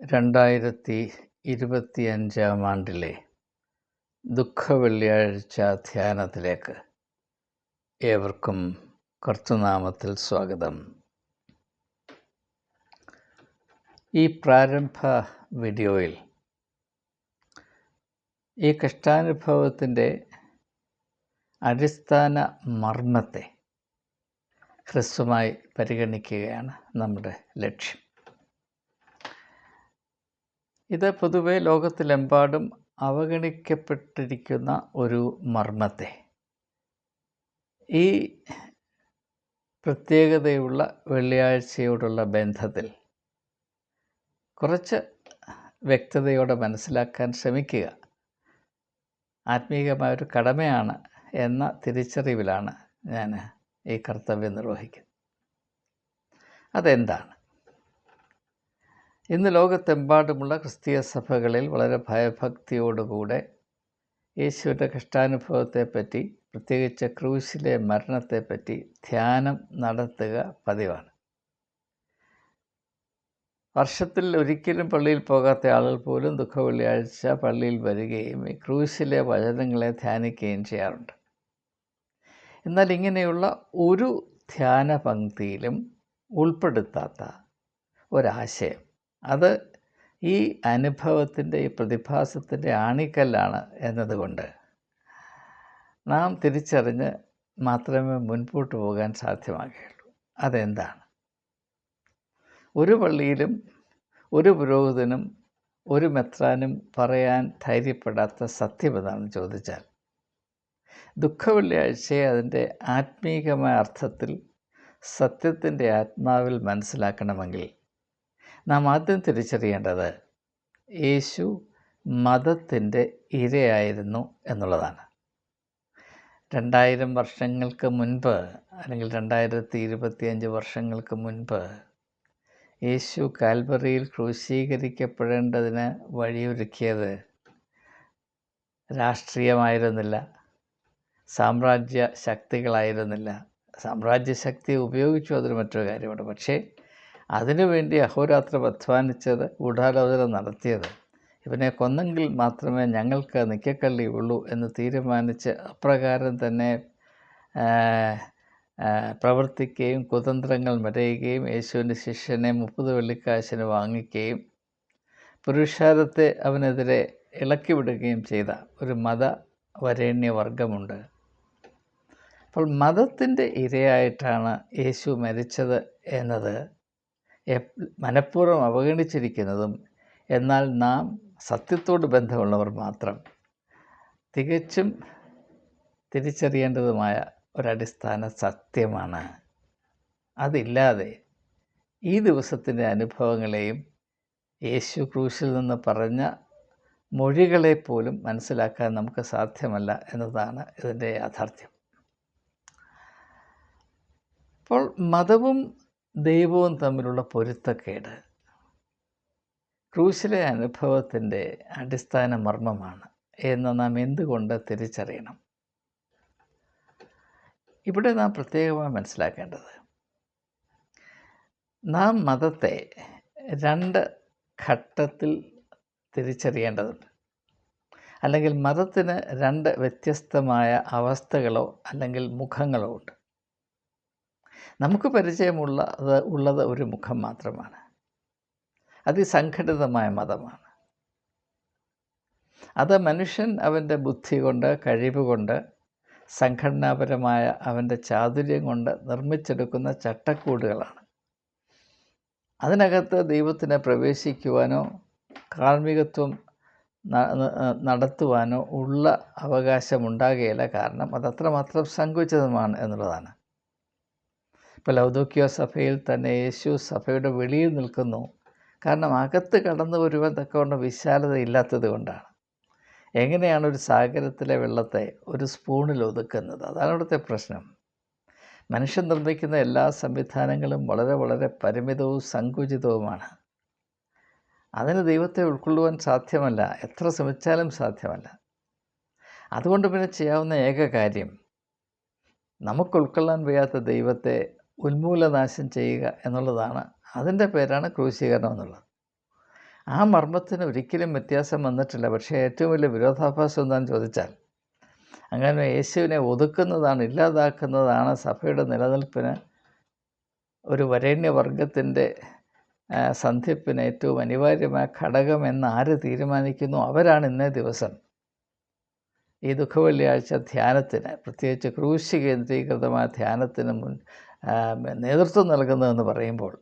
രണ്ടായിരത്തി ഇരുപത്തി അഞ്ചാം ആണ്ടിലെ ദുഃഖവെള്ളിയാഴ്ച ധ്യാനത്തിലേക്ക് ഏവർക്കും കർത്തുനാമത്തിൽ സ്വാഗതം. ഈ പ്രാരംഭ വീഡിയോയിൽ ഈ കഷ്ടാനുഭവത്തിന്റെ അടിസ്ഥാന മർമ്മത്തെ ഹ്രസ്വമായി പരിഗണിക്കുകയാണ് നമ്മുടെ ലക്ഷ്യം. ഇത് പൊതുവെ ലോകത്തിലെമ്പാടും അവഗണിക്കപ്പെട്ടിരിക്കുന്ന ഒരു മർമ്മത്തെ. ഈ പ്രത്യേകതയുള്ള വെള്ളിയാഴ്ചയോടുള്ള ബന്ധത്തിൽ കുറച്ച് വ്യക്തതയോടെ മനസ്സിലാക്കാൻ ശ്രമിക്കുക. ആത്മീയമായൊരു കടമയാണ് എന്ന തിരിച്ചറിവിലാണ് ഞാൻ ഈ കർത്തവ്യം നിർവഹിക്കുന്നത്. അതെന്താണ്? ഇന്ന് ലോകത്തെമ്പാടുമുള്ള ക്രിസ്തീയ സഭകളിൽ വളരെ ഭയഭക്തിയോടുകൂടെ യേശുവിന്റെ കഷ്ടാനുഭവത്തെപ്പറ്റി പ്രത്യേകിച്ച് ക്രൂശിലെ മരണത്തെപ്പറ്റി ധ്യാനം നടത്തുക പതിവാണ്. വർഷത്തിൽ ഒരിക്കലും പള്ളിയിൽ പോകാത്ത ആളുകൾ പോലും ദുഃഖ വെള്ളിയാഴ്ച പള്ളിയിൽ വരികയും ഈ ക്രൂശിലെ വചനങ്ങളെ ധ്യാനിക്കുകയും ചെയ്യാറുണ്ട്. എന്നാൽ ഇങ്ങനെയുള്ള ഒരു ധ്യാന പങ്ക്തിയിലും ഉൾപ്പെടുത്താത്ത ഒരാശയം അത് ഈ അനുഭവത്തിന്റെ ഈ പ്രതിഭാസത്തിന്റെ ആണിക്കല്ലാണ് എന്നതുകൊണ്ട് നാം തിരിച്ചറിഞ്ഞ് മാത്രമേ മുൻപോട്ട് പോകാൻ സാധ്യമാകുകയുള്ളൂ. അതെന്താണ്? ഒരു പള്ളിയിലും ഒരു പുരോഹിതനും ഒരു മെത്രാനും പറയാൻ ധൈര്യപ്പെടാത്ത സത്യം എന്താണെന്ന് ചോദിച്ചാൽ ദുഃഖവെള്ളിയാഴ്ചയെ അതിന്റെ ആത്മീകമായ അർത്ഥത്തിൽ സത്യത്തിന്റെ ആത്മാവിൽ മനസ്സിലാക്കണമെങ്കിൽ നാം ആദ്യം തിരിച്ചറിയേണ്ടത് യേശു മതത്തിന്റെ ഇരയായിരുന്നു എന്നുള്ളതാണ്. രണ്ടായിരം വർഷങ്ങൾക്ക് മുൻപ് അല്ലെങ്കിൽ രണ്ടായിരത്തി ഇരുപത്തിയഞ്ച് വർഷങ്ങൾക്ക് മുൻപ് യേശു കാൽവറിയിൽ ക്രൂശീകരിക്കപ്പെടേണ്ടതിന് വഴിയൊരുക്കിയത് രാഷ്ട്രീയമായിരുന്നില്ല സാമ്രാജ്യ ശക്തികളായിരുന്നില്ല സാമ്രാജ്യ ശക്തി ഉപയോഗിച്ചു അതൊരു മറ്റൊരു കാര്യമാണ്. പക്ഷേ അതിനുവേണ്ടി അഹോരാത്രം അധ്വാനിച്ചത് ഗൂഢാലോചന നടത്തിയത്. ഇവനെ കൊന്നെങ്കിൽ മാത്രമേ ഞങ്ങൾക്ക് നിക്കക്കള്ളി ഉള്ളൂ എന്ന് തീരുമാനിച്ച് അപ്രകാരം തന്നെ പ്രവർത്തിക്കുകയും കുതന്ത്രങ്ങൾ മെടയുകയും യേശുവിന്റെ ശിഷ്യനെ മുപ്പത് വെള്ളിക്കാശിന് വാങ്ങിക്കുകയും പുരുഷാരത്തെ അവനെതിരെ ഇളക്കി വിടുകയും ചെയ്ത ഒരു മത വരേണ്യവർഗമുണ്ട് അപ്പോൾ മതത്തിന്റെ ഇരയായിട്ടാണ് യേശു മരിച്ചത് എന്നത്. മനഃപൂർവം അവഗണിച്ചിരിക്കുന്നതും എന്നാൽ നാം സത്യത്തോട് ബന്ധമുള്ളവർ മാത്രം. തികച്ചും തിരിച്ചറിയേണ്ടതുമായ ഒരടിസ്ഥാന സത്യമാണ്. അതില്ലാതെ ഈ ദിവസത്തിന്റെ അനുഭവങ്ങളെയും യേശു ക്രൂശിൽ നിന്ന് പറഞ്ഞ മൊഴികളെപ്പോലും മനസ്സിലാക്കാൻ നമുക്ക് സാധ്യമല്ല എന്നതാണ് ഇതിന്റെ യാഥാർത്ഥ്യം. അപ്പോൾ മതവും ദൈവവും തമ്മിലുള്ള പൊരുത്തക്കേട്. ക്രൂശിലെ അനുഭവത്തിന്റെ അടിസ്ഥാന മർമ്മമാണ് എന്ന് നാം എന്തുകൊണ്ട് തിരിച്ചറിയണം? ഇവിടെ നാം പ്രത്യേകമായി മനസ്സിലാക്കേണ്ടത് നാം മതത്തെ രണ്ട് ഘട്ടത്തിൽ തിരിച്ചറിയേണ്ടതുണ്ട്. അല്ലെങ്കിൽ മതത്തിന് രണ്ട് വ്യത്യസ്തമായ അവസ്ഥകളോ അല്ലെങ്കിൽ മുഖങ്ങളോ ഉണ്ട്. നമുക്ക് പരിചയമുള്ള ഉള്ളത് ഒരു മുഖം മാത്രമാണ്. അതിസംഘടിതമായ മതമാണ്. അത് മനുഷ്യൻ അവന്റെ ബുദ്ധി കൊണ്ട് കഴിവ് കൊണ്ട് സംഘടനാപരമായ അവന്റെ ചാതുര്യം കൊണ്ട് നിർമ്മിച്ചെടുക്കുന്ന ചട്ടക്കൂടുകളാണ്. അതിനകത്ത് ദൈവത്തിനെ പ്രവേശിക്കുവാനോ കാർമ്മികത്വം നടത്തുവാനോ ഉള്ള അവകാശമുണ്ടാകുകയില്ല കാരണം അതത്രമാത്രം സങ്കുചിതമാണ് എന്നുള്ളതാണ്. ഇപ്പോൾ ലൗദോക്യ സഭയിൽ തന്നെ യേശു സഭയുടെ വെളിയിൽ നിൽക്കുന്നു. കാരണം അകത്ത് കടന്നു വരുവാൻ തക്കവണ്ണം വിശാലത ഇല്ലാത്തത് കൊണ്ടാണ്. എങ്ങനെയാണ് ഒരു സാഗരത്തിലെ വെള്ളത്തെ ഒരു സ്പൂണിൽ ഒതുക്കുന്നത്? അതാണ് ഇവിടുത്തെ പ്രശ്നം. മനുഷ്യൻ നിർമ്മിക്കുന്ന എല്ലാ സംവിധാനങ്ങളും വളരെ വളരെ പരിമിതവും സങ്കുചിതവുമാണ്. അതിന് ദൈവത്തെ ഉൾക്കൊള്ളുവാൻ സാധ്യമല്ല. എത്ര ശ്രമിച്ചാലും സാധ്യമല്ല. അതുകൊണ്ട് പിന്നെ ചെയ്യാവുന്ന ഏക കാര്യം നമുക്ക് ഉൾക്കൊള്ളാൻ വയ്യാത്ത ദൈവത്തെ ഉന്മൂലനാശം ചെയ്യുക എന്നുള്ളതാണ്. അതിന്റെ പേരാണ് ക്രൂശീകരണം എന്നുള്ളത്. ആ മർമ്മത്തിന് ഒരിക്കലും വ്യത്യാസം വന്നിട്ടില്ല. പക്ഷേ ഏറ്റവും വലിയ വിരോധാഭാസം എന്താണെന്ന് ചോദിച്ചാൽ അങ്ങനെ യേശുവിനെ ഒതുക്കുന്നതാണ് ഇല്ലാതാക്കുന്നതാണ് സഭയുടെ നിലനിൽപ്പിന് ഒരു വരേണ്യവർഗത്തിന്റെ സന്ധിപ്പിന് ഏറ്റവും അനിവാര്യമായ ഘടകം എന്ന് ആര് തീരുമാനിക്കുന്നു? അവരാണ് ഇന്നേ ദിവസം. ഈ ദുഃഖ വെള്ളിയാഴ്ച ധ്യാനത്തിന് പ്രത്യേകിച്ച് ക്രൂശ് കേന്ദ്രീകൃതമായ ധ്യാനത്തിന് മുൻ നേതൃത്വം നൽകുന്നതെന്ന് പറയുമ്പോൾ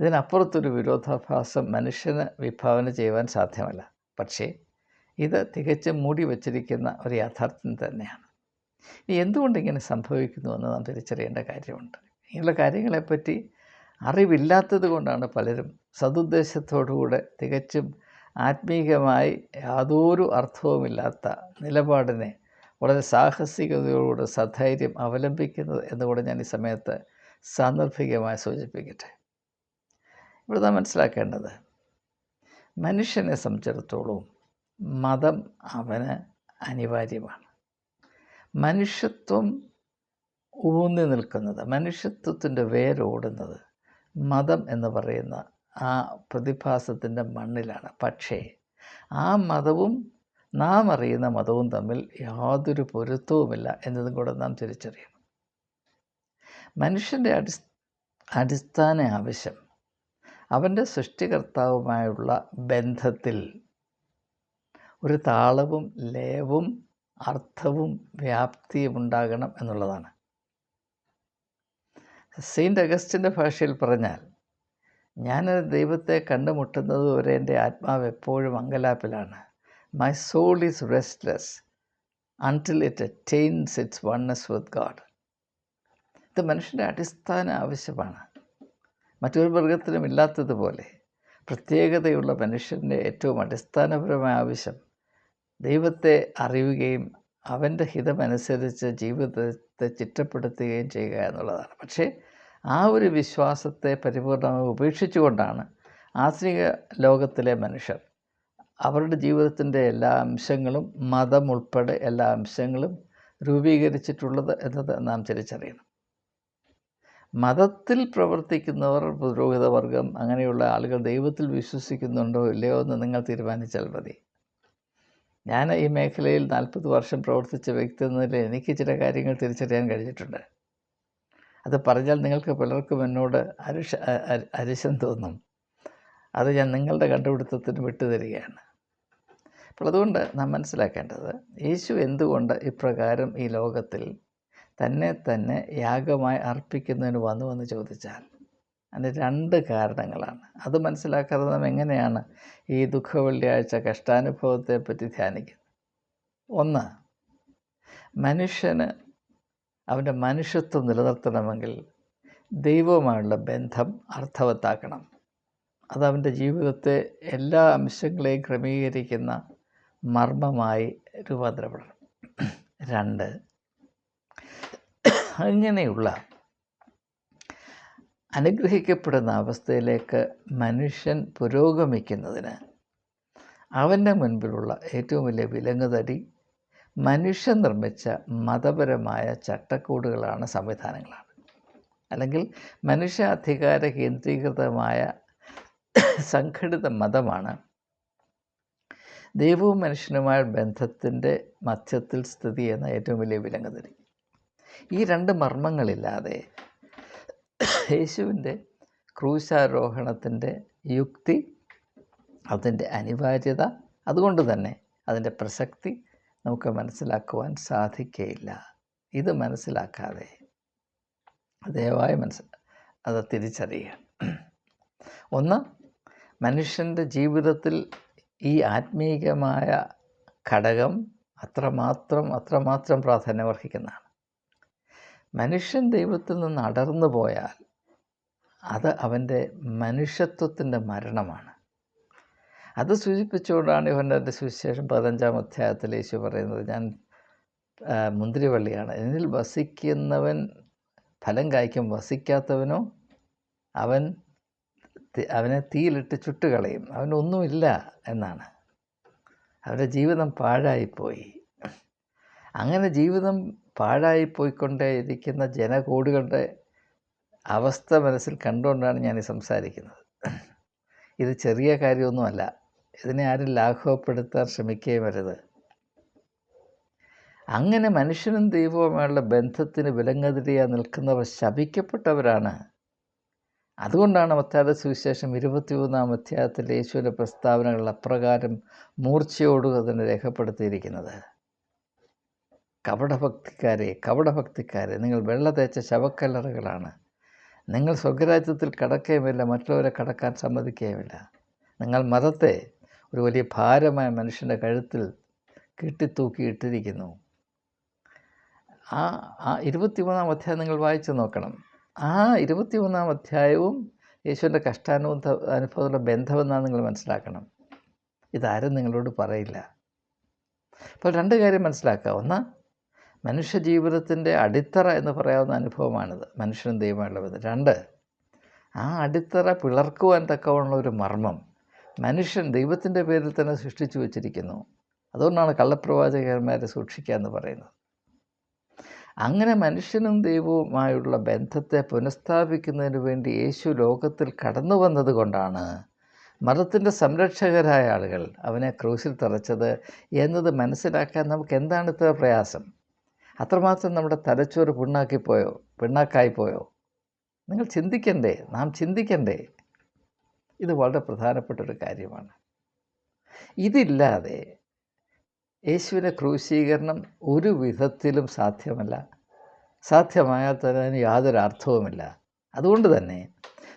ഇതിനപ്പുറത്തൊരു വിരോധാഭാസം മനുഷ്യന് വിഭാവന ചെയ്യുവാൻ സാധ്യമല്ല. പക്ഷേ ഇത് തികച്ചും മൂടി വച്ചിരിക്കുന്ന ഒരു യാഥാർത്ഥ്യം തന്നെയാണ്. ഇനി എന്തുകൊണ്ട് ഇങ്ങനെ സംഭവിക്കുന്നു നാം തിരിച്ചറിയേണ്ട കാര്യമുണ്ട്. ഇങ്ങനെയുള്ള കാര്യങ്ങളെപ്പറ്റി അറിവില്ലാത്തത് കൊണ്ടാണ് പലരും സതുദ്ദേശത്തോടുകൂടെ തികച്ചും ആത്മീകമായി യാതൊരു അർത്ഥവുമില്ലാത്ത നിലപാടിനെ വളരെ സാഹസികതയോടുകൂടെ സധൈര്യം അവലംബിക്കുന്നത് എന്നുകൂടെ ഞാൻ ഈ സമയത്ത് സാന്ദർഭികമായി സൂചിപ്പിക്കട്ടെ. ഇവിടെ നാം മനസ്സിലാക്കേണ്ടത് മനുഷ്യനെ സംബന്ധിച്ചിടത്തോളം മതം അവന് അനിവാര്യമാണ്. മനുഷ്യത്വം ഊന്നി നിൽക്കുന്നത് മനുഷ്യത്വത്തിന്റെ വേരോടുന്നത് മതം എന്ന് പറയുന്ന ആ പ്രതിഭാസത്തിന്റെ മണ്ണിലാണ്. പക്ഷേ ആ മതവും നാം അറിയുന്ന മതവും തമ്മിൽ യാതൊരു പൊരുത്തവുമില്ല എന്നതും കൂടെ നാം തിരിച്ചറിയണം. മനുഷ്യന്റെ അടി അടിസ്ഥാന ആവശ്യം അവന്റെ സൃഷ്ടികർത്താവുമായുള്ള ബന്ധത്തിൽ ഒരു താളവും ലയവും അർത്ഥവും വ്യാപ്തിയും ഉണ്ടാകണം എന്നുള്ളതാണ്. സെയിന്റ് അഗസ്റ്റിന്റെ ഭാഷയിൽ പറഞ്ഞാൽ ഞാൻ ദൈവത്തെ കണ്ടുമുട്ടുന്നത് വരെ എന്റെ ആത്മാവ് എപ്പോഴും അങ്കലാപ്പിലാണ്. My soul is restless until it attains its oneness with God ഇത് മനുഷ്യന്റെ അടിസ്ഥാന ആവശ്യമാണ്. മറ്റൊരു മൃഗത്തിനും ഇല്ലാത്തതുപോലെ പ്രത്യേകതയുള്ള മനുഷ്യന്റെ ഏറ്റവും അടിസ്ഥാനപരമായ ആവശ്യം ദൈവത്തെ അറിയുകയും അവന്റെ ഹിതമനുസരിച്ച് ജീവിതത്തെ ചിട്ടപ്പെടുത്തുകയും ചെയ്യുക എന്നുള്ളതാണ്. പക്ഷേ ആ ഒരു വിശ്വാസത്തെ പരിപൂർണമായി ഉപേക്ഷിച്ചുകൊണ്ടാണ് ആധുനിക ലോകത്തിലെ മനുഷ്യർ അവരുടെ ജീവിതത്തിന്റെ എല്ലാ അംശങ്ങളും മതം ഉൾപ്പെടെ എല്ലാ അംശങ്ങളും രൂപീകരിച്ചിട്ടുള്ളത് എന്നത് നാം തിരിച്ചറിയണം. മതത്തിൽ പ്രവർത്തിക്കുന്നവർ പുരോഹിതവർഗം അങ്ങനെയുള്ള ആളുകൾ ദൈവത്തിൽ വിശ്വസിക്കുന്നുണ്ടോ ഇല്ലയോ എന്ന് നിങ്ങൾ തീരുമാനിച്ചാൽ മതി. ഞാൻ ഈ മേഖലയിൽ നാൽപ്പത് വർഷം പ്രവർത്തിച്ച വ്യക്തി എന്നതിൽ എനിക്ക് ചില കാര്യങ്ങൾ തിരിച്ചറിയാൻ കഴിഞ്ഞിട്ടുണ്ട്. അത് പറഞ്ഞാൽ നിങ്ങൾക്ക് പലർക്കും എന്നോട് അരിഷ അരിശം തോന്നും. അത് ഞാൻ നിങ്ങളുടെ കണ്ടുപിടുത്തത്തിന് വിട്ടുതരികയാണ്. അപ്പോൾ അതുകൊണ്ട് നാം മനസ്സിലാക്കേണ്ടത് യേശു എന്തുകൊണ്ട് ഇപ്രകാരം ഈ ലോകത്തിൽ തന്നെ തന്നെ യാഗമായി അർപ്പിക്കുന്നതിന് വന്നു എന്ന് ചോദിച്ചാൽ അതിന് രണ്ട് കാരണങ്ങളാണ്. അത് മനസ്സിലാക്കാതെ നാം എങ്ങനെയാണ് ഈ ദുഃഖവെള്ളിയാഴ്ച കഷ്ടാനുഭവത്തെ പറ്റി ധ്യാനിക്കുന്നത്? ഒന്ന് മനുഷ്യന് അവന്റെ മനുഷ്യത്വം നിലനിർത്തണമെങ്കിൽ ദൈവവുമായുള്ള ബന്ധം അർത്ഥവത്താക്കണം. അതവന്റെ ജീവിതത്തെ എല്ലാ അംശങ്ങളെയും ക്രമീകരിക്കുന്ന മർമ്മമായി രൂപാന്തരപ്പെടണം. രണ്ട് അങ്ങനെയുള്ള അനുഗ്രഹിക്കപ്പെടുന്ന അവസ്ഥയിലേക്ക് മനുഷ്യൻ പുരോഗമിക്കുന്നതിന് അവന്റെ മുൻപിലുള്ള ഏറ്റവും വലിയ വിലങ്ങുതടി മനുഷ്യൻ നിർമ്മിച്ച മതപരമായ ചട്ടക്കൂടുകളാണ് സംവിധാനങ്ങളാണ്. അല്ലെങ്കിൽ മനുഷ്യ അധികാര കേന്ദ്രീകൃതമായ സംഘടിത മതമാണ് ദൈവവും മനുഷ്യനുമായ ബന്ധത്തിന്റെ മധ്യത്തിൽ സ്ഥിതി ചെയ്യുന്ന ഏറ്റവും വലിയ വിലങ്ങുതിരി. ഈ രണ്ട് മർമ്മങ്ങളില്ലാതെ യേശുവിന്റെ ക്രൂശാരോഹണത്തിന്റെ യുക്തി അതിന്റെ അനിവാര്യത അതുകൊണ്ട് തന്നെ അതിന്റെ പ്രസക്തി നമുക്ക് മനസ്സിലാക്കുവാൻ സാധിക്കുകയില്ല ഇത് മനസ്സിലാക്കാതെ ദയവായി മനസ്സ് അത് തിരിച്ചറിയുക. ഒന്ന് മനുഷ്യന്റെ ജീവിതത്തിൽ ഈ ആത്മീയമായ ഘടകം അത്രമാത്രം അത്രമാത്രം പ്രാധാന്യമർഹിക്കുന്നതാണ് മനുഷ്യൻ ദൈവത്തിൽ നിന്ന് അടർന്നു പോയാൽ അത് അവന്റെ മനുഷ്യത്വത്തിന്റെ മരണമാണ്. അത് സൂചിപ്പിച്ചുകൊണ്ടാണ് യോഹന്നാന്റെ സുവിശേഷം പതിനഞ്ചാം അധ്യായത്തിൽ യേശു പറയുന്നത് ഞാൻ മുന്തിരിവള്ളിയാണ്. എന്നിൽ വസിക്കുന്നവൻ ഫലം കായ്ക്കും. വസിക്കാത്തവനോ അവൻ അവനെ തീയിലിട്ട് ചുട്ടുകളയും. അവനൊന്നുമില്ല എന്നാണ്. അവന്റെ ജീവിതം പാഴായിപ്പോയി. അങ്ങനെ ജീവിതം പാഴായിപ്പോയിക്കൊണ്ടേയിരിക്കുന്ന ജനകോടികളുടെ അവസ്ഥ മനസ്സിൽ കണ്ടുകൊണ്ടാണ് ഞാൻ സംസാരിക്കുന്നത്. ഇത് ചെറിയ കാര്യമൊന്നുമല്ല. ഇതിനെ ആരും ലാഘവപ്പെടുത്താൻ ശ്രമിക്കുകയും വരുത് അങ്ങനെ മനുഷ്യനും ദൈവവുമായുള്ള ബന്ധത്തിന് വിലങ്ങതിരിയാ നിൽക്കുന്നവർ ശപിക്കപ്പെട്ടവരാണ്. അതുകൊണ്ടാണ് മത്തായുടെ സുവിശേഷം ഇരുപത്തിമൂന്നാം അധ്യായത്തിൽ യേശുവിന്റെ പ്രസ്താവനകൾ അപ്രകാരം മൂർച്ചയോട് അതിനെ രേഖപ്പെടുത്തിയിരിക്കുന്നത്. കപടഭക്തിക്കാരെ കപടഭക്തിക്കാരെ നിങ്ങൾ വെള്ള തേച്ച ശവക്കല്ലറകളാണ്. നിങ്ങൾ സ്വർഗരാജ്യത്തിൽ കടക്കുകയുമില്ല മറ്റുള്ളവരെ കടക്കാൻ സമ്മതിക്കുകയുമില്ല. നിങ്ങൾ മതത്തെ ഒരു വലിയ ഭാരമായ മനുഷ്യന്റെ കഴുത്തിൽ കെട്ടിത്തൂക്കിയിട്ടിരിക്കുന്നു ആ ആ ഇരുപത്തിമൂന്നാം അധ്യായം നിങ്ങൾ വായിച്ചു നോക്കണം. ആ ഇരുപത്തിമൂന്നാം അധ്യായവും യേശുവിന്റെ കഷ്ടാനുഭവ അനുഭവത്തിന്റെ ബന്ധമെന്നാണ് നിങ്ങൾ മനസ്സിലാക്കണം. ഇതാരും നിങ്ങളോട് പറയില്ല. അപ്പോൾ രണ്ട് കാര്യം മനസ്സിലാക്കുക ഒന്ന് മനുഷ്യ ജീവിതത്തിന്റെ അടിത്തറ എന്ന് പറയാവുന്ന അനുഭവമാണിത് മനുഷ്യനും ദൈവമായുള്ള ബന്ധം. രണ്ട് ആ അടിത്തറ പിളർക്കുവാൻ തക്കവണ്ണ ഒരു മർമ്മം. മനുഷ്യൻ ദൈവത്തിന്റെ പേരിൽ തന്നെ സൃഷ്ടിച്ചു വച്ചിരിക്കുന്നു. അതുകൊണ്ടാണ് കള്ളപ്രവാചകന്മാരെ സൂക്ഷിക്കുക എന്ന് പറയുന്നത്. അങ്ങനെ മനുഷ്യനും ദൈവവുമായുള്ള ബന്ധത്തെ പുനഃസ്ഥാപിക്കുന്നതിന് വേണ്ടി യേശു ലോകത്തിൽ കടന്നു വന്നതുകൊണ്ടാണ് മതത്തിന്റെ സംരക്ഷകരായ ആളുകൾ അവനെ ക്രൂശിൽ തറച്ചത് എന്നത് മനസ്സിലാക്കാൻ നമുക്ക് എന്താണ് ഇത്ര പ്രയാസം? അത്രമാത്രം നമ്മുടെ തലച്ചോറ് പിണ്ണാക്കിപ്പോയോ പിണ്ണാക്കായിപ്പോയോ നിങ്ങൾ ചിന്തിക്കണ്ടേ? നാം ചിന്തിക്കണ്ടേ? ഇത് വളരെ പ്രധാനപ്പെട്ട ഒരു കാര്യമാണ്. ഇതില്ലാതെ യേശുവിന്റെ ക്രൂശീകരണം ഒരു വിധത്തിലും സാധ്യമല്ല. സാധ്യമായാൽ തന്നെ അതിന് യാതൊരു അർത്ഥവുമില്ല. അതുകൊണ്ട് തന്നെ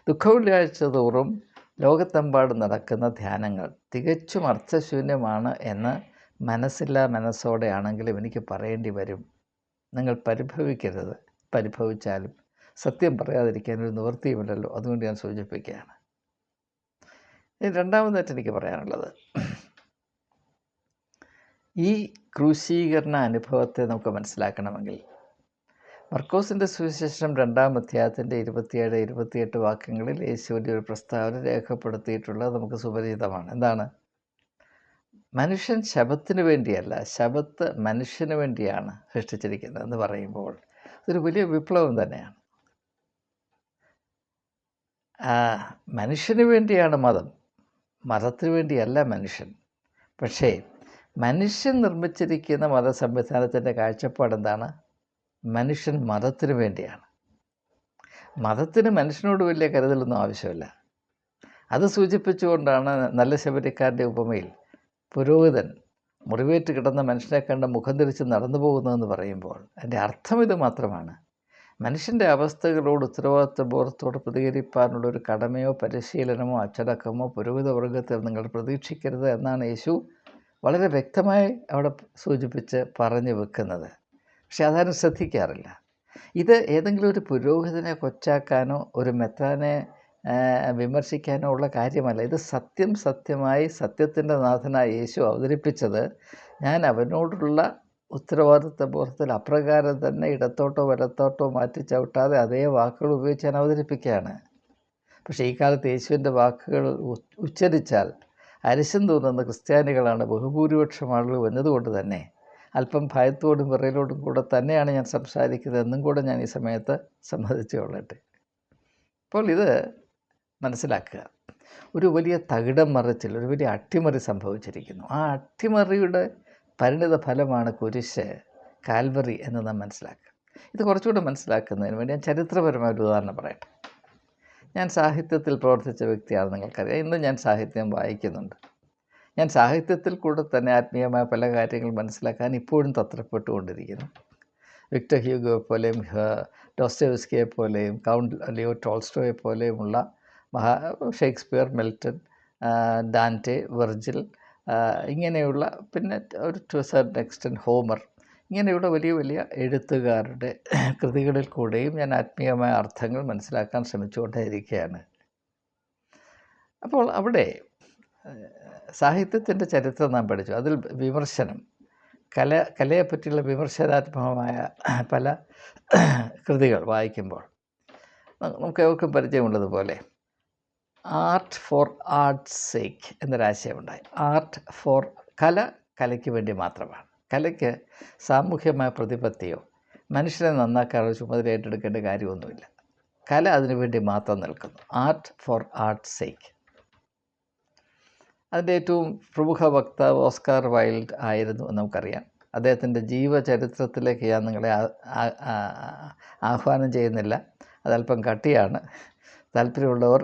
ദുഃഖവെള്ളിയാഴ്ച തോറും ലോകത്തെമ്പാടും നടക്കുന്ന ധ്യാനങ്ങൾ തികച്ചും അർത്ഥശൂന്യമാണ് എന്ന് മനസ്സില്ലാ മനസ്സോടെയാണെങ്കിലും എനിക്ക് പറയേണ്ടി വരും. നിങ്ങൾ പരിഭവിക്കരുത്. പരിഭവിച്ചാലും സത്യം പറയാതിരിക്കാൻ ഒരു നിവൃത്തിയുമില്ലല്ലോ. അതുകൊണ്ട് ഞാൻ സൂചിപ്പിക്കുകയാണ്. രണ്ടാമതായിട്ട് എനിക്ക് പറയാനുള്ളത്. ഈ ക്രൂശീകരണ അനുഭവത്തെ നമുക്ക് മനസ്സിലാക്കണമെങ്കിൽ മർക്കോസിന്റെ സുവിശേഷം രണ്ടാം അധ്യായത്തിന്റെ ഇരുപത്തിയേഴ് ഇരുപത്തിയെട്ട് വാക്യങ്ങളിൽ യേശുവിന്റെ ഒരു പ്രസ്താവന രേഖപ്പെടുത്തിയിട്ടുള്ളത് നമുക്ക് സുപരിചിതമാണ്. എന്താണ്? മനുഷ്യൻ ശബത്തിന് വേണ്ടിയല്ല ശബത്ത് മനുഷ്യന് വേണ്ടിയാണ് സൃഷ്ടിച്ചിരിക്കുന്നത് എന്ന് പറയുമ്പോൾ അതൊരു വലിയ വിപ്ലവം തന്നെയാണ്. മനുഷ്യന് വേണ്ടിയാണ് മതം. മതത്തിന് വേണ്ടിയല്ല മനുഷ്യൻ. പക്ഷേ മനുഷ്യൻ നിർമ്മിച്ചിരിക്കുന്ന മത സംവിധാനത്തിന്റെ കാഴ്ചപ്പാട് എന്താണ് മനുഷ്യൻ മതത്തിനു വേണ്ടിയാണ്. മതത്തിന് മനുഷ്യനോട് വലിയ കരുതലൊന്നും ആവശ്യമില്ല. അത് സൂചിപ്പിച്ചുകൊണ്ടാണ് നല്ല ശബരിക്കാരന്റെ ഉപമയിൽ പുരോഹിതൻ മുറിവേറ്റ് കിടന്ന മനുഷ്യനെ കണ്ട് മുഖം തിരിച്ച് നടന്നു പോകുന്നതെന്ന് പറയുമ്പോൾ അതിന്റെ അർത്ഥം ഇത് മാത്രമാണ്. മനുഷ്യന്റെ അവസ്ഥകളോട് ഉത്തരവാദിത്വബോധത്തോട് പ്രതികരിക്കാനുള്ള ഒരു കടമയോ പരിശീലനമോ അച്ചടക്കമോ പുരോഹിത വർഗത്തിൽ നിങ്ങൾ പ്രതീക്ഷിക്കരുത് എന്നാണ് യേശു വളരെ വ്യക്തമായി അവിടെ സൂചിപ്പിച്ച് പറഞ്ഞു വെക്കുന്നത്. പക്ഷെ അതാരും ശ്രദ്ധിക്കാറില്ല. ഇത് ഏതെങ്കിലും ഒരു പുരോഹിതനെ കൊച്ചാക്കാനോ ഒരു മെത്രാനെ വിമർശിക്കാനോ ഉള്ള കാര്യമല്ല. ഇത് സത്യം സത്യമായി സത്യത്തിന്റെ നാഥനായ യേശു അവതരിപ്പിച്ചത് ഞാൻ അവനോടുള്ള ഉത്തരവാദിത്വ ബോധത്തിൽ അപ്രകാരം തന്നെ ഇടത്തോട്ടോ വലത്തോട്ടോ മാറ്റി ചവിട്ടാതെ അതേ വാക്കുകൾ ഉപയോഗിച്ച് ഞാൻ അവതരിപ്പിക്കുകയാണ്. പക്ഷേ ഈ കാലത്ത് യേശുവിന്റെ വാക്കുകൾ ഉച്ചരിച്ചാൽ അരിശം തോന്നുന്ന ക്രിസ്ത്യാനികളാണ് ബഹുഭൂരിപക്ഷം ആളുകൾ വന്നതുകൊണ്ട് തന്നെ അല്പം ഭയത്തോടും വിറയിലോടും കൂടെ തന്നെയാണ് ഞാൻ സംസാരിക്കുന്നത് എന്നും കൂടെ ഞാൻ ഈ സമയത്ത് സമ്മതിച്ചു കൊള്ളട്ടെ അപ്പോൾ ഇത് മനസ്സിലാക്കുക. ഒരു വലിയ തകിടം മറിച്ചിൽ ഒരു വലിയ അട്ടിമറി സംഭവിച്ചിരിക്കുന്നു. ആ അട്ടിമറിയുടെ പരിണിത ഫലമാണ് കുരിശ് കാൽവറി എന്ന് നാം മനസ്സിലാക്കുക. ഇത് കുറച്ചുകൂടെ മനസ്സിലാക്കുന്നതിന് വേണ്ടി ഞാൻ ചരിത്രപരമായ ഒരു ഉദാഹരണം പറയട്ടെ ഞാൻ സാഹിത്യത്തിൽ പ്രവർത്തിച്ച വ്യക്തിയാണ് നിങ്ങൾക്കറിയാം. ഇന്നും ഞാൻ സാഹിത്യം വായിക്കുന്നുണ്ട്. ഞാൻ സാഹിത്യത്തിൽ കൂടെ തന്നെ ആത്മീയമായ പല കാര്യങ്ങൾ മനസ്സിലാക്കാൻ ഇപ്പോഴും തത്രപ്പെട്ടുകൊണ്ടിരിക്കുന്നു. വിക്ടർ ഹ്യൂഗോ പോലെയും ഡോസ്റ്റോവസ്കിയെ പോലെയും കൗണ്ട് ലിയോ ടോൾസ്റ്റോയെ പോലെയുമുള്ള മഹാ ഷേക്സ്പിയർ മിൽട്ടൺ ഡാന്റെ വെർജിൽ ഇങ്ങനെയുള്ള പിന്നെ ഒരു ടു സർട്ടൻ എക്സ്റ്റെന്റ് ഹോമർ ഇങ്ങനെയുള്ള വലിയ വലിയ എഴുത്തുകാരുടെ കൃതികളിൽ കൂടെയും ഞാൻ ആത്മീയമായ അർത്ഥങ്ങൾ മനസ്സിലാക്കാൻ ശ്രമിച്ചുകൊണ്ടേയിരിക്കുകയാണ്. അപ്പോൾ അവിടെ സാഹിത്യത്തിന്റെ ചരിത്രം നാം പഠിച്ചു. അതിൽ വിമർശനം കല കലയെപ്പറ്റിയുള്ള വിമർശനാത്മകമായ പല കൃതികൾ വായിക്കുമ്പോൾ. നമുക്ക് ഏവർക്കും പരിചയമുള്ളതുപോലെ ആർട്ട് ഫോർ ആർട്സ് സേക്ക് എന്നൊരാശയമുണ്ടായി. ആർട്ട് ഫോർ കല കലയ്ക്ക് വേണ്ടി മാത്രമാണ്. കലയ്ക്ക് സാമൂഹ്യമായ പ്രതിപത്തിയോ മനുഷ്യനെ നന്നാക്കാനുള്ള ചുമതല ഏറ്റെടുക്കേണ്ട കാര്യമൊന്നുമില്ല. കല അതിനുവേണ്ടി മാത്രം നിൽക്കുന്നു. ആർട്ട് ഫോർ ആർട്ട് സേക്ക് അതിന്റെ ഏറ്റവും പ്രമുഖ വക്താവ് ഓസ്കാർ വൈൽഡ് ആയിരുന്നു എന്ന് നമുക്കറിയാം. അദ്ദേഹത്തിന്റെ ജീവചരിത്രത്തിലേക്ക് ഞാൻ നിങ്ങളെ ആഹ്വാനം ചെയ്യുന്നില്ല. അതല്പം കട്ടിയാണ്. താല്പര്യമുള്ളവർ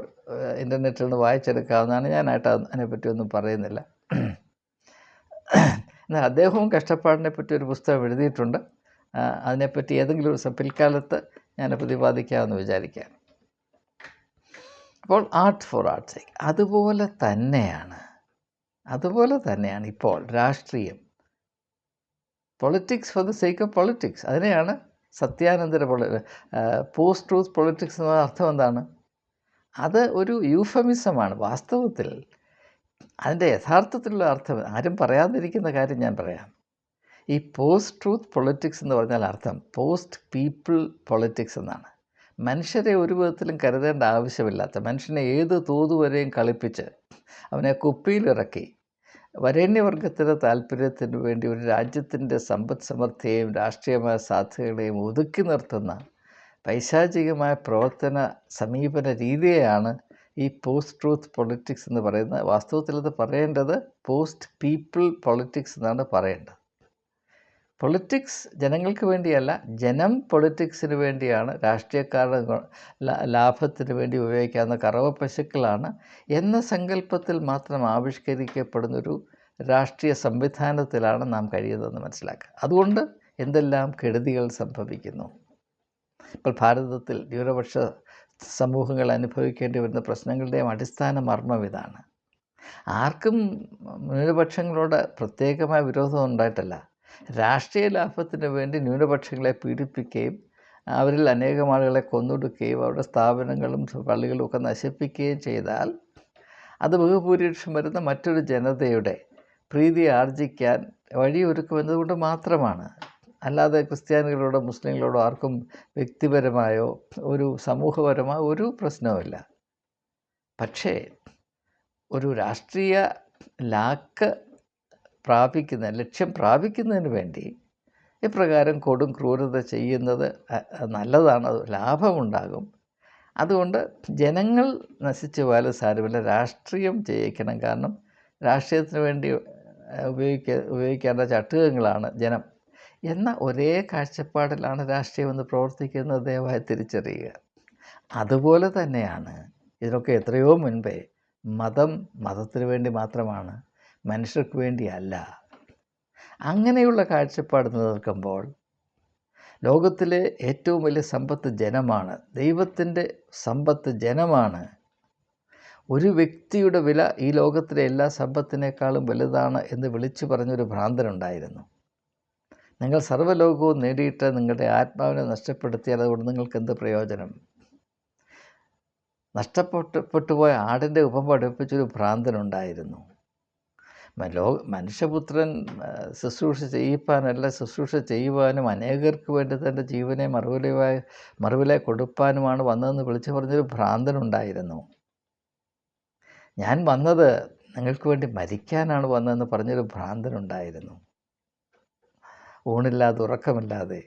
ഇന്റർനെറ്റിൽ നിന്ന് വായിച്ചെടുക്കാവുന്നതാണ്. ഞാനായിട്ട് അത് അതിനെപ്പറ്റി ഒന്നും പറയുന്നില്ല. എന്നാൽ അദ്ദേഹവും കഷ്ടപ്പാടിനെ പറ്റി ഒരു പുസ്തകം എഴുതിയിട്ടുണ്ട്. അതിനെപ്പറ്റി ഏതെങ്കിലും ഒരു പിൽക്കാലത്ത് ഞാൻ പ്രതിപാദിക്കാമെന്ന് വിചാരിക്കാം അപ്പോൾ ആർട്ട് ഫോർ ആർട്ട് അതുപോലെ തന്നെയാണ്. അതുപോലെ തന്നെയാണ് ഇപ്പോൾ രാഷ്ട്രീയം. Politics for the sake of politics അതിനെയാണ് സത്യാനന്ദര പൊളി പോസ്റ്റ് ട്രൂത്ത് പൊളിറ്റിക്സ് എന്ന അർത്ഥം എന്താണ്? അത് ഒരു യൂഫമിസമാണ് വാസ്തവത്തിൽ. അതിന്റെ യഥാർത്ഥത്തിലുള്ള അർത്ഥം ആരും പറയാതിരിക്കുന്ന കാര്യം ഞാൻ പറയാം. ഈ പോസ്റ്റ് ട്രൂത്ത് പൊളിറ്റിക്സ് എന്ന് പറഞ്ഞാൽ അർത്ഥം പോസ്റ്റ് പീപ്പിൾ പൊളിറ്റിക്സ് എന്നാണ്. മനുഷ്യരെ ഒരു വിധത്തിലും കരുതേണ്ട ആവശ്യമില്ലാത്ത മനുഷ്യനെ ഏത് തോതുവരെയും കളിപ്പിച്ച് അവനെ കുപ്പിയിലിറക്കി. വരേണ്യവർഗത്തിന്റെ താല്പര്യത്തിന് വേണ്ടി ഒരു രാജ്യത്തിന്റെ സമ്പദ് സമൃദ്ധിയെയും രാഷ്ട്രീയമായ സാധ്യതകളെയും ഒതുക്കി നിർത്തുന്ന പൈശാചികമായ പ്രവർത്തന സമീപന രീതിയെയാണ് ഈ പോസ്റ്റ് ട്രൂത്ത് പൊളിറ്റിക്സ് എന്ന് പറയുന്നത്. വാസ്തവത്തിൽ അത് പറയേണ്ടത് പോസ്റ്റ് പീപ്പിൾ പൊളിറ്റിക്സ് എന്നാണ് പറയേണ്ടത്. പൊളിറ്റിക്സ് ജനങ്ങൾക്ക് വേണ്ടിയല്ല ജനം പൊളിറ്റിക്സിന് വേണ്ടിയാണ് രാഷ്ട്രീയക്കാരുടെ ലാഭത്തിന് വേണ്ടി ഉപയോഗിക്കാവുന്ന കറവ പശുക്കളാണ് എന്ന സങ്കല്പത്തിൽ മാത്രം ആവിഷ്കരിക്കപ്പെടുന്നൊരു രാഷ്ട്രീയ സംവിധാനത്തിലാണ് നാം കഴിയുന്നതെന്ന് മനസ്സിലാക്കുക. അതുകൊണ്ട് എന്തെല്ലാം കെടുതികൾ സംഭവിക്കുന്നു? ഇപ്പോൾ ഭാരതത്തിൽ ന്യൂനപക്ഷ സമൂഹങ്ങൾ അനുഭവിക്കേണ്ടി വരുന്ന പ്രശ്നങ്ങളുടെയും അടിസ്ഥാന മർമ്മം ഇതാണ്. ആർക്കും ന്യൂനപക്ഷങ്ങളോട് പ്രത്യേകമായ വിരോധം ഉണ്ടായിട്ടല്ല. രാഷ്ട്രീയ ലാഭത്തിന് വേണ്ടി ന്യൂനപക്ഷങ്ങളെ പീഡിപ്പിക്കുകയും അവരിൽ അനേകം ആളുകളെ കൊന്നൊടുക്കുകയും അവരുടെ സ്ഥാപനങ്ങളും പള്ളികളും ഒക്കെ നശിപ്പിക്കുകയും ചെയ്താൽ അത് ബഹുഭൂരിപക്ഷം വരുന്ന മറ്റൊരു ജനതയുടെ പ്രീതി ആർജിക്കാൻ വഴിയൊരുക്കുമെന്നതുകൊണ്ട് മാത്രമാണ്. അല്ലാതെ ക്രിസ്ത്യാനികളോടോ മുസ്ലിങ്ങളോടോ ആർക്കും വ്യക്തിപരമായോ ഒരു സമൂഹപരമായോ ഒരു പ്രശ്നവുമില്ല പക്ഷേ ഒരു രാഷ്ട്രീയ ലാക്ക് പ്രാപിക്കുന്ന ലക്ഷ്യം പ്രാപിക്കുന്നതിന് വേണ്ടി ഇപ്രകാരം കൊടും ക്രൂരത ചെയ്യുന്നത് നല്ലതാണ് അത് ലാഭമുണ്ടാകും. അതുകൊണ്ട് ജനങ്ങൾ നശിച്ചു പോയാലും സാരമില്ല രാഷ്ട്രീയം ചെയ്യിക്കണം കാരണം രാഷ്ട്രീയത്തിന് വേണ്ടി ഉപയോഗിക്ക ഉപയോഗിക്കേണ്ട ചട്ടുകങ്ങളാണ് ജനം. എന്ന ഒരേ കാഴ്ചപ്പാടിലാണ് രാഷ്ട്രീയം എന്ന് പ്രവർത്തിക്കുന്നത് ദയവായി തിരിച്ചറിയുക. അതുപോലെ തന്നെയാണ് ഇതിനൊക്കെ എത്രയോ മുൻപേ മതം മതത്തിന് വേണ്ടി മാത്രമാണ് മനുഷ്യർക്ക് വേണ്ടിയല്ല അങ്ങനെയുള്ള കാഴ്ചപ്പാട് നിലനിൽക്കുമ്പോൾ ലോകത്തിലെ ഏറ്റവും വലിയ സമ്പത്ത് ജനമാണ് ദൈവത്തിന്റെ സമ്പത്ത് ജനമാണ്. ഒരു വ്യക്തിയുടെ വില ഈ ലോകത്തിലെ എല്ലാ സമ്പത്തിനേക്കാളും വലുതാണ് എന്ന് വിളിച്ചു പറഞ്ഞൊരു ഭ്രാന്തനുണ്ടായിരുന്നു. നിങ്ങൾ സർവലോകവും നേടിയിട്ട് നിങ്ങളുടെ ആത്മാവിനെ നഷ്ടപ്പെടുത്തിയാൽ അതുകൊണ്ട് നിങ്ങൾക്ക് എന്ത് പ്രയോജനം? നഷ്ടപ്പെട്ടു പോയ ആടിന്റെ ഉപം പഠിപ്പിച്ചൊരു ഭ്രാന്തനുണ്ടായിരുന്നു. ലോ മനുഷ്യപുത്രൻ ശുശ്രൂഷ ചെയ്യിപ്പാനല്ല ശുശ്രൂഷ ചെയ്യുവാനും അനേകർക്ക് വേണ്ടി തന്റെ ജീവനെ മറുവിലയായി മറുവിലെ കൊടുപ്പാനുമാണ് വന്നതെന്ന് വിളിച്ചു പറഞ്ഞൊരു ഭ്രാന്തനുണ്ടായിരുന്നു. ഞാൻ വന്നത് നിങ്ങൾക്ക് വേണ്ടി മരിക്കാനാണ് വന്നതെന്ന് പറഞ്ഞൊരു ഭ്രാന്തനുണ്ടായിരുന്നു. ഊണില്ലാതെ ഉറക്കമില്ലാതെ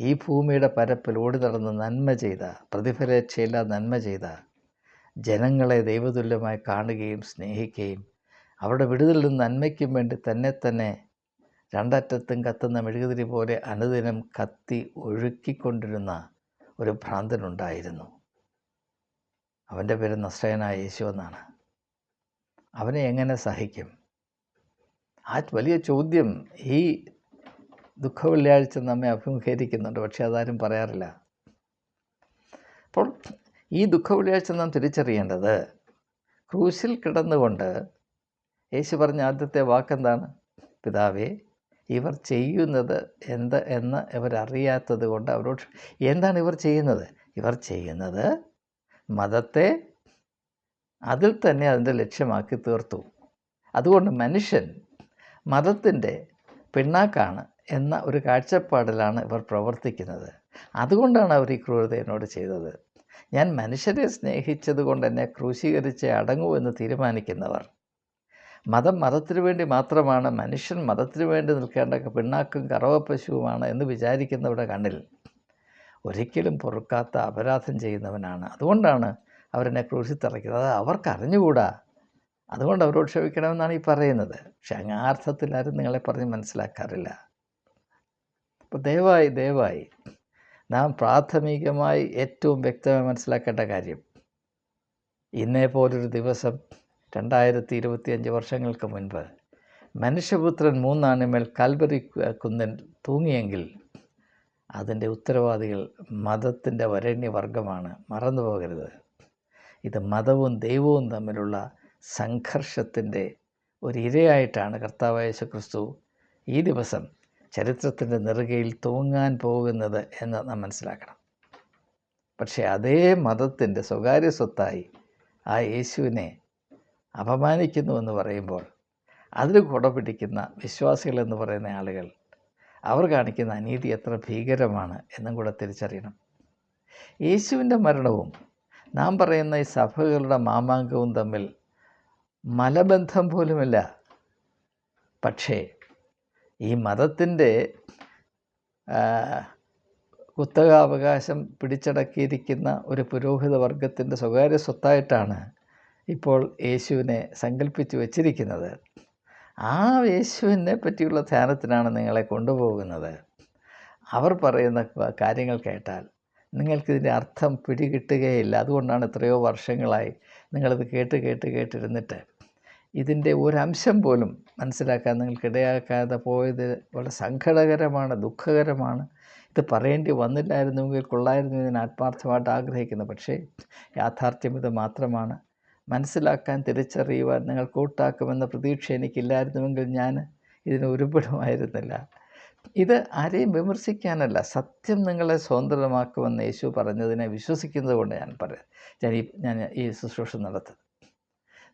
ഈ ഭൂമിയുടെ പരപ്പിൽ ഓടി നടന്ന് നന്മ ചെയ്ത പ്രതിഫലേച്ഛയില്ലാതെ നന്മ ചെയ്ത ജനങ്ങളെ ദൈവതുല്യമായി കാണുകയും സ്നേഹിക്കുകയും അവരുടെ വിടുതലിനും നന്മയ്ക്കും വേണ്ടി തന്നെ തന്നെ രണ്ടറ്റത്തും കത്തുന്ന മെഴുകുതിരി പോലെ അനുദിനം കത്തി ഒഴുക്കിക്കൊണ്ടിരുന്ന ഒരു ഭ്രാന്തനുണ്ടായിരുന്നു അവന്റെ പേര് നസ്രയനായ യേശു എന്നാണ്. അവനെ എങ്ങനെ സഹിക്കും? ആ വലിയ ചോദ്യം ഈ ദുഃഖ വെള്ളിയാഴ്ച നമ്മെ അഭിമുഖീകരിക്കുന്നുണ്ട് പക്ഷേ അതാരും പറയാറില്ല. അപ്പോൾ ഈ ദുഃഖ വെള്ളിയാഴ്ച നാം തിരിച്ചറിയേണ്ടത് ക്രൂശിൽ കിടന്നുകൊണ്ട് യേശു പറഞ്ഞ ആദ്യത്തെ വാക്കെന്താണ്? പിതാവേ ഇവർ ചെയ്യുന്നത് എന്ത് എന്ന് ഇവരറിയാത്തത് കൊണ്ട് അവരോട് എന്താണ് ഇവർ ചെയ്യുന്നത്? ഇവർ ചെയ്യുന്നത് മതത്തെ അതിൽ തന്നെ അതിന്റെ ലക്ഷ്യമാക്കി തീർത്തു. അതുകൊണ്ട് മനുഷ്യൻ മതത്തിന്റെ പിണ്ണാക്കാണ്. എന്ന ഒരു കാഴ്ചപ്പാടിലാണ് ഇവർ പ്രവർത്തിക്കുന്നത്. അതുകൊണ്ടാണ് അവർ ഈ ക്രൂരത എന്നോട് ചെയ്തത്. ഞാൻ മനുഷ്യരെ സ്നേഹിച്ചത് കൊണ്ട് എന്നെ ക്രൂശീകരിച്ച് അടങ്ങൂ എന്ന് തീരുമാനിക്കുന്നവർ. മതം മതത്തിനു വേണ്ടി മാത്രമാണ് മനുഷ്യൻ മതത്തിനു വേണ്ടി നിൽക്കേണ്ട പിണ്ണാക്കും കറവപ്പശുവുമാണ് എന്ന് വിചാരിക്കുന്നവരുടെ കണ്ണിൽ ഒരിക്കലും പൊറുക്കാത്ത അപരാധം ചെയ്യുന്നവനാണ്. അതുകൊണ്ടാണ് അവരെന്നെ ക്രൂശിത്തിറക്കുന്നത്. അവർക്ക് അറിഞ്ഞുകൂടാ അതുകൊണ്ട് അവരോട് ക്ഷമിക്കണമെന്നാണ് ഈ പറയുന്നത്. പക്ഷെ അങ്ങാർത്ഥത്തിൽ ആരും നിങ്ങളെ പറഞ്ഞ് മനസ്സിലാക്കാറില്ല. അപ്പോൾ ദയവായി ദയവായി നാം പ്രാഥമികമായി ഏറ്റവും വ്യക്തമായി മനസ്സിലാക്കേണ്ട കാര്യം ഇന്നേ പോലൊരു ദിവസം രണ്ടായിരത്തി ഇരുപത്തിയഞ്ച് വർഷങ്ങൾക്ക് മുൻപ് മനുഷ്യപുത്രൻ മൂന്നാണിമേൽ കൽവരി കുന്നിൽ തൂങ്ങിയെങ്കിൽ അതിന്റെ ഉത്തരവാദികൾ മതത്തിന്റെ വരണ്യവർഗമാണ് മറന്നു പോകരുത്. ഇത് മതവും ദൈവവും തമ്മിലുള്ള സംഘർഷത്തിന്റെ ഒരു ഇരയായിട്ടാണ് കർത്താവായ യേശു ക്രിസ്തു ഈ ദിവസം ചരിത്രത്തിന്റെ നെറുകയിൽ തൂങ്ങാൻ പോകുന്നത് എന്ന് നാം മനസ്സിലാക്കണം. പക്ഷേ അതേ മതത്തിന്റെ സ്വകാര്യ സ്വത്തായി ആ യേശുവിനെ അപമാനിക്കുന്നു എന്ന് പറയുമ്പോൾ അതിന് കുട പിടിക്കുന്ന വിശ്വാസികൾ എന്ന് പറയുന്ന ആളുകൾ അവർ കാണിക്കുന്ന അനീതി എത്ര ഭീകരമാണ് എന്നും കൂടെ തിരിച്ചറിയണം. യേശുവിന്റെ മരണവും നാം പറയുന്ന ഈ സഭകളുടെ മാമാങ്കവും തമ്മിൽ മലബന്ധം പോലുമില്ല. പക്ഷേ ഈ മതത്തിന്റെ കുത്തകാവകാശം പിടിച്ചടക്കിയിരിക്കുന്ന ഒരു പുരോഹിത വർഗത്തിന്റെ സ്വകാര്യ സ്വത്തായിട്ടാണ് ഇപ്പോൾ യേശുവിനെ സങ്കല്പിച്ച് വച്ചിരിക്കുന്നത്. ആ യേശുവിനെ പറ്റിയുള്ള ധ്യാനത്തിനാണ് നിങ്ങളെ കൊണ്ടുപോകുന്നത്. അവർ പറയുന്ന കാര്യങ്ങൾ കേട്ടാൽ നിങ്ങൾക്കിതിന്റെ അർത്ഥം പിടികിട്ടുകയില്ല. അതുകൊണ്ടാണ് എത്രയോ വർഷങ്ങളായി നിങ്ങളിത് കേട്ട് കേട്ട് കേട്ടിരുന്നിട്ട് ഇതിന്റെ ഒരംശം പോലും മനസ്സിലാക്കാൻ നിങ്ങൾക്കിടയാക്കാതെ പോയത് വളരെ സങ്കടകരമാണ് ദുഃഖകരമാണ്. ഇത് പറയേണ്ടി വന്നില്ലായിരുന്നുവെങ്കിൽ കൊള്ളായിരുന്നു ഇതിന് ആത്മാർത്ഥമായിട്ട് ആഗ്രഹിക്കുന്നു. പക്ഷേ യാഥാർത്ഥ്യം ഇത് മാത്രമാണ്. മനസ്സിലാക്കാൻ തിരിച്ചറിയുവാൻ നിങ്ങൾ കൂട്ടാക്കുമെന്ന പ്രതീക്ഷ എനിക്കില്ലായിരുന്നുവെങ്കിൽ ഞാൻ ഇതിന് ഒരുപടുമായിരുന്നില്ല. ഇത് ആരെയും വിമർശിക്കാനല്ല സത്യം നിങ്ങളെ സ്വതന്ത്രമാക്കുമെന്ന് യേശു പറഞ്ഞതിനെ വിശ്വസിക്കുന്നത് കൊണ്ട് ഞാൻ പറയാം ഞാൻ ഈ ഞാൻ ഈ ശുശ്രൂഷ നടത്തുന്നത്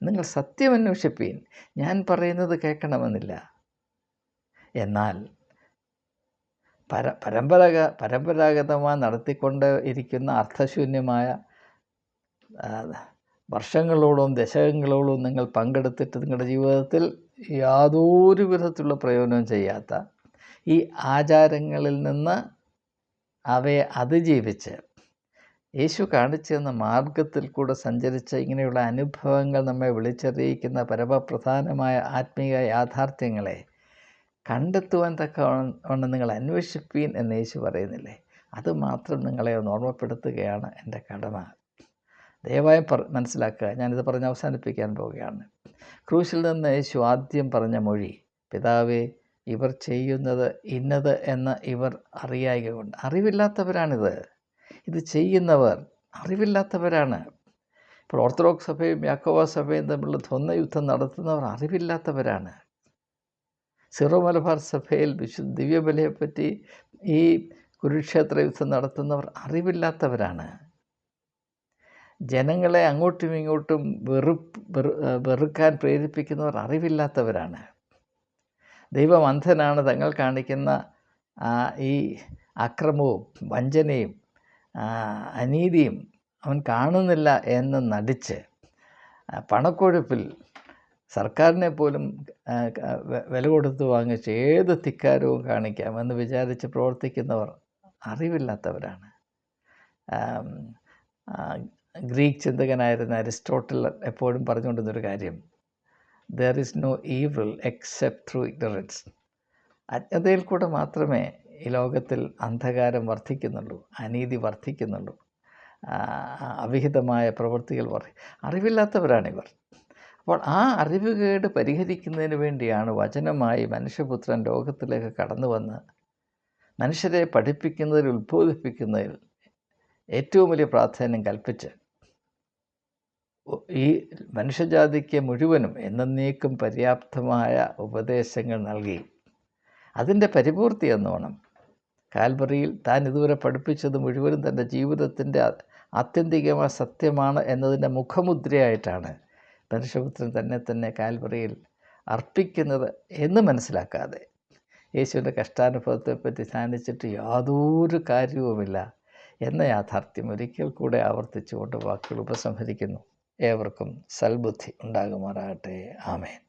നിങ്ങൾ സത്യം അന്വേഷിപ്പീൻ. ഞാൻ പറയുന്നത് കേൾക്കണമെന്നില്ല. എന്നാൽ പര പരമ്പരാഗ പരമ്പരാഗതമായി നടത്തിക്കൊണ്ട് ഇരിക്കുന്ന അർത്ഥശൂന്യമായ വർഷങ്ങളോളം ദശകങ്ങളോളം നിങ്ങൾ പങ്കെടുത്തിട്ട് നിങ്ങളുടെ ജീവിതത്തിൽ യാതൊരു വിധത്തിലുള്ള പ്രയോജനവും ചെയ്യാത്ത ഈ ആചാരങ്ങളിൽ നിന്ന് അവയെ അതിജീവിച്ച് യേശു കാണിച്ചു തന്ന മാർഗത്തിൽ കൂടെ സഞ്ചരിച്ച ഇങ്ങനെയുള്ള അനുഭവങ്ങൾ നമ്മെ വിളിച്ചറിയിക്കുന്ന പരമപ്രധാനമായ ആത്മീയ യാഥാർത്ഥ്യങ്ങളെ കണ്ടെത്തുവാൻ തക്കവണ്ണം നിങ്ങൾ അന്വേഷിപ്പീൻ എന്ന് യേശു പറയുന്നില്ലേ? അത് മാത്രം നിങ്ങളെ ഒന്ന് ഓർമ്മപ്പെടുത്തുകയാണ് എന്റെ കടമ. ദയവായി പറ മനസ്സിലാക്കുക. ഞാനിത് പറഞ്ഞ് അവസാനിപ്പിക്കാൻ പോവുകയാണ്. ക്രൂശിൽ നിന്ന് യേശു ആദ്യം പറഞ്ഞ മൊഴി പിതാവേ ഇവർ ചെയ്യുന്നത് ഇന്നത് എന്ന് ഇവർ അറിയായ കൊണ്ട്. അറിവില്ലാത്തവരാണിത്. ഇത് ചെയ്യുന്നവർ അറിവില്ലാത്തവരാണ്. ഇപ്പോൾ ഓർത്തഡോക്സ് സഭയും യാക്കോവ സഭയും തമ്മിലുള്ള യുദ്ധം നടത്തുന്നവർ അറിവില്ലാത്തവരാണ്. സിറോ മലബാർ സഭയിൽ വിശു ദിവ്യബലയെപ്പറ്റി ഈ കുരുക്ഷേത്ര യുദ്ധം നടത്തുന്നവർ അറിവില്ലാത്തവരാണ്. ജനങ്ങളെ അങ്ങോട്ടും ഇങ്ങോട്ടും വെറുപ്പ് വെറു വെറുക്കാൻ പ്രേരിപ്പിക്കുന്നവർ അറിവില്ലാത്തവരാണ്. ദൈവം അന്ധനാണ് തങ്ങൾ കാണിക്കുന്ന ഈ അക്രമവും വഞ്ചനയും അനീതിയും അവൻ കാണുന്നില്ല എന്ന് നടിച്ച് പണക്കൊഴുപ്പിൽ സർക്കാരിനെ പോലും വില കൊടുത്ത് വാങ്ങിച്ച് ഏത് കാണിക്കാം എന്ന് വിചാരിച്ച് പ്രവർത്തിക്കുന്നവർ അറിവില്ലാത്തവരാണ്. ഗ്രീക്ക് ചിന്തകനായിരുന്ന അരിസ്റ്റോട്ടിൽ എപ്പോഴും പറഞ്ഞുകൊണ്ടിരുന്നൊരു കാര്യം there is no evil except through ignorance അജ്ഞതയിൽ കൂടെ മാത്രമേ ഈ ലോകത്തിൽ അന്ധകാരം വർദ്ധിക്കുന്നുള്ളൂ അനീതി വർദ്ധിക്കുന്നുള്ളൂ അവിഹിതമായ പ്രവൃത്തികൾ വർദ്ധി അറിവില്ലാത്തവരാണിവർ അപ്പോൾ ആ അറിവുകേട് പരിഹരിക്കുന്നതിന് വേണ്ടിയാണ് വചനമായി മനുഷ്യപുത്രൻ ലോകത്തിലേക്ക് കടന്നു വന്ന് മനുഷ്യരെ പഠിപ്പിക്കുന്നതിൽ ഉത്ബോധിപ്പിക്കുന്നതിൽ ഏറ്റവും വലിയ പ്രാധാന്യം കൽപ്പിച്ച് ഈ മനുഷ്യജാതിക്ക് മുഴുവനും എന്നേക്കും പര്യാപ്തമായ ഉപദേശങ്ങൾ നൽകി. അതിന്റെ പരിപൂർത്തി എന്നോണം കാൽവറിയിൽ താൻ ഇതുവരെ പഠിപ്പിച്ചത് മുഴുവനും തന്റെ ജീവിതത്തിന്റെ ആത്യന്തികമായ സത്യമാണ് എന്നതിന്റെ മുഖമുദ്രയായിട്ടാണ് മനുഷ്യപുത്രൻ തന്നെ തന്നെ കാൽവറിയിൽ അർപ്പിക്കുന്നത് എന്ന് മനസ്സിലാക്കാതെ യേശുവിന്റെ കഷ്ടാനുഭവത്തെപ്പറ്റി ധ്യാനിച്ചിട്ട് യാതൊരു കാര്യവുമില്ല എന്ന യാഥാർത്ഥ്യം ഒരിക്കൽ കൂടെ ആവർത്തിച്ചുകൊണ്ട് വാക്കുകൾ ഉപസംഹരിക്കുന്നു. ഏവർക്കും സൽബുദ്ധി ഉണ്ടാകുമാറാകട്ടെ. ആമേൻ.